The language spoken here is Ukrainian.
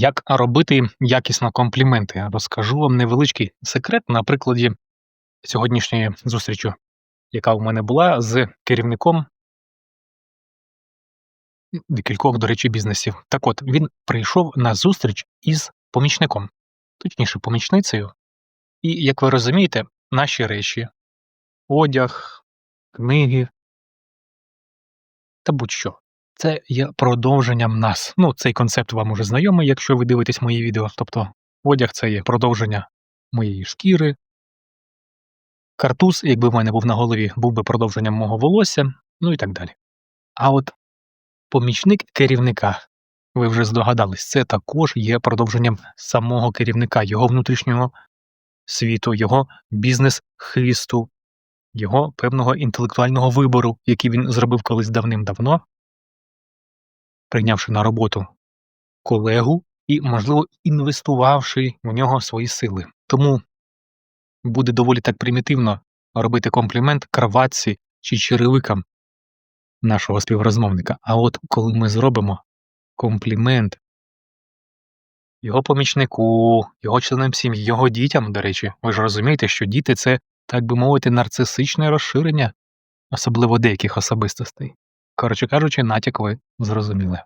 Як робити якісно компліменти? Розкажу вам невеличкий секрет на прикладі сьогоднішньої зустрічі, яка у мене була з керівником декількох, до речі, бізнесів. Так от, він прийшов на зустріч із помічником, точніше, помічницею. І, як ви розумієте, наші речі, одяг, книги та будь-що. Це є продовженням нас. Ну, цей концепт вам уже знайомий, якщо ви дивитесь мої відео. Тобто, одяг це є продовження моєї шкіри. Картуз, якби в мене був на голові, був би продовженням мого волосся, ну і так далі. А от помічник керівника, ви вже здогадались, це також є продовженням самого керівника, його внутрішнього світу, його бізнес-хисту, його певного інтелектуального вибору, який він зробив колись давним-давно, прийнявши на роботу колегу і, можливо, інвестувавши в нього свої сили. Тому буде доволі так примітивно робити комплімент краватці чи черевикам нашого співрозмовника. А от коли ми зробимо комплімент його помічнику, його членам сім'ї, його дітям, до речі, ви ж розумієте, що діти це, так би мовити, нарцисичне розширення, особливо деяких особистостей. Коротше кажучи, натяк ви зрозуміли.